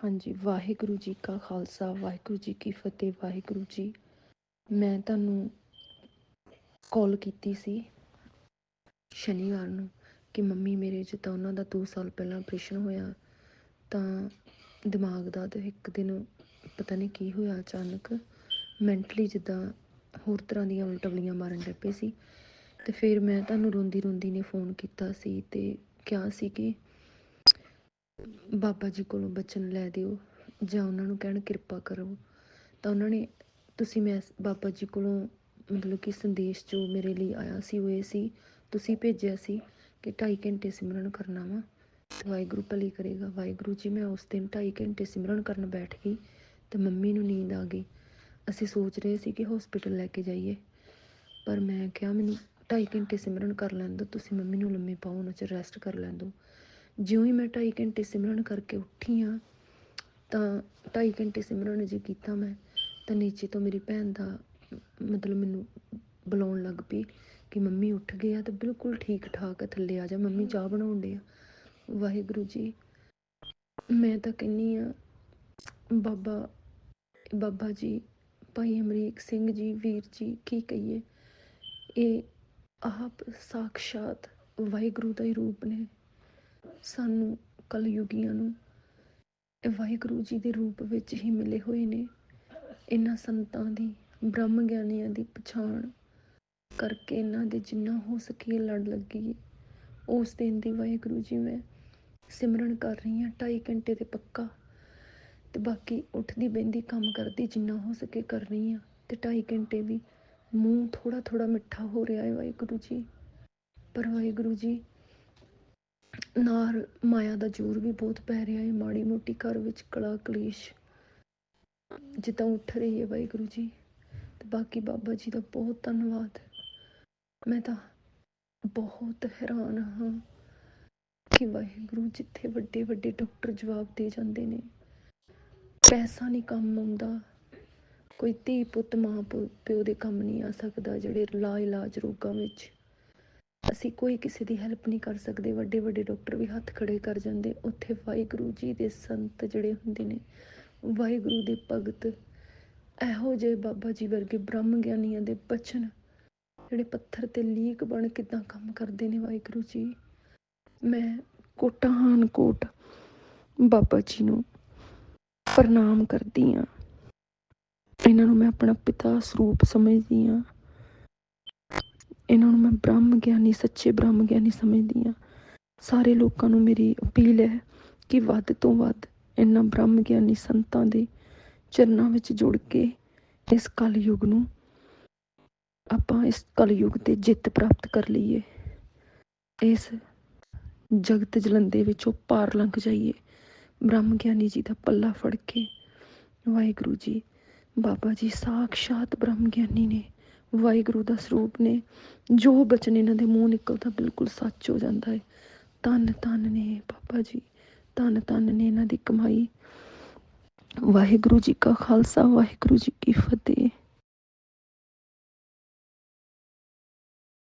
ਹਾਂਜੀ, ਵਾਹਿਗੁਰੂ ਜੀ ਕਾ ਖਾਲਸਾ, ਵਾਹਿਗੁਰੂ ਜੀ ਕੀ ਫਤਿਹ, ਵਾਹਿਗੁਰੂ ਜੀ। ਮੈਂ ਤੁਹਾਨੂੰ ਕਾਲ ਕੀਤੀ ਸੀ ਸ਼ਨੀਵਾਰ ਨੂੰ ਕਿ ਮੰਮੀ ਮੇਰੇ ਜਿੱਦਾਂ ਉਹਨਾਂ ਦਾ 2 ਸਾਲ ਪਹਿਲਾਂ ਆਪਰੇਸ਼ਨ ਹੋਇਆ, ਤਾਂ ਦਿਮਾਗ ਦਾ ਤੇ ਇੱਕ ਦਿਨ ਪਤਾ ਨਹੀਂ ਕੀ ਹੋਇਆ ਅਚਾਨਕ। ਮੈਂਟਲੀ ਜਿੱਦਾਂ ਹੋਰ ਤਰ੍ਹਾਂ ਦੀਆਂ ਉਲਟਵਲੀਆਂ ਮਾਰਨ ਲੱਗ ਪਏ ਸੀ। ਤੇ ਫਿਰ ਮੈਂ ਤੁਹਾਨੂੰ ਰੋਂਦੀ ਰੋਂਦੀ ਨੇ ਫੋਨ ਕੀਤਾ ਸੀ ਤੇ ਕਿਹਾ ਸੀ ਕਿ ਬਾਬਾ ਜੀ ਕੋਲੋਂ ਬਚਨ ਲੈ ਦਿਓ, ਜਾਂ ਉਹਨਾਂ ਨੂੰ ਕਹਿਣ ਕਿਰਪਾ ਕਰੋ। ਤਾਂ ਉਹਨਾਂ ਨੇ, ਤੁਸੀਂ ਮੈਂ ਬਾਬਾ ਜੀ ਕੋਲੋਂ ਮਤਲਬ ਕਿ ਸੰਦੇਸ਼ ਜੋ ਮੇਰੇ ਲਈ ਆਇਆ ਸੀ, ਉਹ ਇਹ ਸੀ, ਤੁਸੀਂ ਭੇਜਿਆ ਸੀ ਕਿ 2.5 ਘੰਟੇ ਸਿਮਰਨ ਕਰਨਾ ਵਾ। ਵਾਹਿਗੁਰੂ ਭਲੀ ਕਰੇਗਾ। ਵਾਹਿਗੁਰੂ ਜੀ, ਮੈਂ ਉਸ ਦਿਨ 2.5 ਘੰਟੇ ਸਿਮਰਨ ਕਰਨ ਬੈਠ ਗਈ, ਤੇ ਮੰਮੀ ਨੂੰ ਨੀਂਦ ਆ ਗਈ। ਅਸੀਂ ਸੋਚ ਰਹੇ ਸੀ ਕਿ ਹਸਪੀਟਲ ਲੈ ਕੇ ਜਾਈਏ, ਪਰ ਮੈਂ ਕਿਹਾ ਮੈਨੂੰ 2.5 ਘੰਟੇ ਸਿਮਰਨ ਕਰ ਲੈਣ ਦਿਓ, ਤੁਸੀਂ ਮੰਮੀ ਨੂੰ ਲੰਮੇ ਪਾਓ, ਉਹਨਾਂ ਚ ਰੈਸਟ ਕਰ ਲੈਣ ਦਿਓ। ਜਿਉਂ ਹੀ ਮੈਂ 2.5 ਘੰਟੇ ਸਿਮਰਨ ਕਰਕੇ ਉੱਠੀ ਆ ਤਾਂ 2.5 ਘੰਟੇ ਸਿਮਰਨ ਜੀ ਕੀਤਾ ਮੈਂ, ਤਾਂ ਨੀਚੇ ਤੋਂ ਮੇਰੀ ਭੈਣ ਦਾ ਮਤਲਬ ਮੈਨੂੰ ਬੁਲਾਉਣ ਲੱਗ ਪਈ ਕਿ ਮੰਮੀ ਉੱਠ ਗਏ ਆ ਤੇ ਬਿਲਕੁਲ ਠੀਕ ਠਾਕ ਥੱਲੇ ਆ ਜਾ, ਮੰਮੀ ਚਾਹ ਬਣਾਉਣ ਡੇ ਆ। ਵਾਹਿਗੁਰੂ ਜੀ। ਮੈਂ ਤਾਂ ਕਹਿੰਨੀ ਆ ਬਾਬਾ ਬਾਬਾ ਜੀ, ਭਾਈ ਅਮਰੀਕ ਸਿੰਘ ਜੀ, ਵੀਰ ਜੀ, ਕੀ ਕਹੀਏ? ਇਹ ਆਪ ਸਾਖਸ਼ਾਤ ਵਾਹਿਗੁਰੂ ਦਾ ਹੀ ਰੂਪ ਨੇ। ਸਾਨੂੰ ਕਲਯੁਗੀਆਂ ਨੂੰ ਵਾਹਿਗੁਰੂ ਜੀ ਦੇ ਰੂਪ ਵਿੱਚ ਹੀ ਮਿਲੇ ਹੋਏ ਨੇ। ਇਹਨਾਂ ਸੰਤਾਂ ਦੀ, ਬ੍ਰਹਮ ਗਿਆਨੀਆਂ ਦੀ ਪਛਾਣ ਕਰਕੇ ਇਹਨਾਂ ਦੇ ਜਿੰਨਾ ਹੋ ਸਕੇ ਲੜ ਲੱਗੀ ਉਸ ਦਿਨ ਦੀ ਵਾਹਿਗੁਰੂ ਜੀ ਮੈਂ ਸਿਮਰਨ ਕਰ ਰਹੀ ਹਾਂ 2.5 ਘੰਟੇ ਤੇ ਪੱਕਾ। ਤੇ ਬਾਕੀ ਉੱਠਦੀ ਬਹਿੰਦੀ ਕੰਮ ਕਰਦੀ ਜਿੰਨਾ ਹੋ ਸਕੇ ਕਰ ਰਹੀ ਹਾਂ। ਤੇ 2.5 ਘੰਟੇ ਵੀ ਮੂੰਹ ਥੋੜਾ ਥੋੜਾ ਮਿੱਠਾ ਹੋ ਰਿਹਾ ਹੈ ਵਾਹਿਗੁਰੂ ਜੀ। ਪਰ ਵਾਹਿਗੁਰੂ ਜੀ ਨਾਰ ਮਾਇਆ ਦਾ ਜ਼ੋਰ ਵੀ ਬਹੁਤ ਪੈ ਰਿਹਾ ਹੈ, ਮਾੜੀ ਮੋਟੀ ਘਰ ਵਿੱਚ ਕਲਾ ਕਲੇਸ਼ ਜਿੱਦਾਂ ਉੱਠ ਰਹੀ ਹੈ ਵਾਹਿਗੁਰੂ ਜੀ, ਤੇ ਬਾਕੀ ਬਾਬਾ ਜੀ ਦਾ ਬਹੁਤ ਧੰਨਵਾਦ। ਮੈਂ ਤਾਂ ਬਹੁਤ ਹੈਰਾਨ ਹਾਂ ਕਿ ਵਾਹਿਗੁਰੂ ਜਿੱਥੇ ਵੱਡੇ ਵੱਡੇ ਡਾਕਟਰ ਜਵਾਬ ਦੇ ਜਾਂਦੇ ਨੇ, ਪੈਸਾ ਨਹੀਂ ਕੰਮ ਆਉਂਦਾ, ਕੋਈ ਧੀ ਪੁੱਤ ਮਾਂ ਪੁ- ਪਿਓ ਦੇ ਕੰਮ ਨਹੀਂ ਆ ਸਕਦਾ ਜਿਹੜੇ ਲਾ ਇਲਾਜ ਰੋਗਾਂ ਵਿੱਚ ਅਸੀਂ ਕੋਈ ਕਿਸੇ ਦੀ ਹੈਲਪ ਨਹੀਂ ਕਰ ਸਕਦੇ। ਵੱਡੇ ਵੱਡੇ ਡਾਕਟਰ ਵੀ ਹੱਥ ਖੜੇ ਕਰ ਜਾਂਦੇ। ਉੱਥੇ ਵਾਹਿਗੁਰੂ ਜੀ ਦੇ ਸੰਤ ਜਿਹੜੇ ਹੁੰਦੇ ਨੇ, ਵਾਹਿਗੁਰੂ ਦੇ ਭਗਤ, ਇਹੋ ਜਿਹੇ ਬਾਬਾ ਜੀ ਵਰਗੇ ਬ੍ਰਹਮ ਗਿਆਨੀਆਂ ਦੇ ਬਚਨ, ਜਿਹੜੇ ਪੱਥਰ ਤੇ ਲੀਕ ਬਣ ਕਿਦਾਂ ਕੰਮ ਕਰਦੇ ਨੇ ਵਾਹਿਗੁਰੂ ਜੀ। ਮੈਂ ਕੋਟਾਹਾਨ ਕੋਟ ਬਾਬਾ ਜੀ ਨੂੰ ਪ੍ਰਣਾਮ ਕਰਦੀ ਹਾਂ। ਇਹਨਾਂ ਨੂੰ ਮੈਂ ਆਪਣਾ ਪਿਤਾ ਸਰੂਪ ਸਮਝਦੀ ਹਾਂ। ਇਹਨਾਂ ਨੂੰ ਮੈਂ ਬ੍ਰਹਮ ਗਿਆਨੀ, ਸੱਚੇ ਬ੍ਰਹਮ ਗਿਆਨੀ ਸਮਝਦੀ ਹਾਂ। ਸਾਰੇ ਲੋਕਾਂ ਨੂੰ ਮੇਰੀ ਅਪੀਲ ਹੈ ਕਿ ਵੱਧ ਤੋਂ ਵੱਧ ਇਹਨਾਂ ਬ੍ਰਹਮ ਗਿਆਨੀ ਸੰਤਾਂ ਦੇ ਚਰਨਾਂ ਵਿੱਚ ਜੁੜ ਕੇ ਇਸ ਕਲਯੁਗ ਨੂੰ ਆਪਾਂ ਇਸ ਕਲਯੁਗ ਤੇ ਜਿੱਤ ਪ੍ਰਾਪਤ ਕਰ ਲਈਏ। ਇਸ ਜਗਤ ਜਲੰਦੇ ਵਿੱਚੋਂ ਪਾਰ ਲੰਘ ਜਾਈਏ। ਬ੍ਰਹਮ ਗਿਆਨੀ ਜੀ ਦਾ ਪੱਲਾ ਫੜ ਕੇ ਵਾਹਿਗੁਰੂ ਜੀ, ਬਾਬਾ ਜੀ, ਸਾਖਸ਼ਾਤ ਬ੍ਰਹਮ ਗਿਆਨੀ ਨੇ ਵਾਹਿਗੁਰੂ ਦਾ ਸਰੂਪ ਨੇ। ਜੋ ਬਚਨ ਇਹਨਾਂ ਦੇ ਮੂੰਹ ਨਿਕਲਦਾ ਬਿਲਕੁਲ ਸੱਚ ਹੋ ਜਾਂਦਾ ਹੈ ਧੰਨ ਧੰਨ ਨੇ ਪਾਪਾ ਜੀ। ਧੰਨ ਧੰਨ ਨੇ ਇਹਨਾਂ ਦੀ ਕਮਾਈ। ਵਾਹਿਗੁਰੂ ਜੀ ਕਾ ਖਾਲਸਾ, ਵਾਹਿਗੁਰੂ ਜੀ ਕੀ ਫਤਿਹ।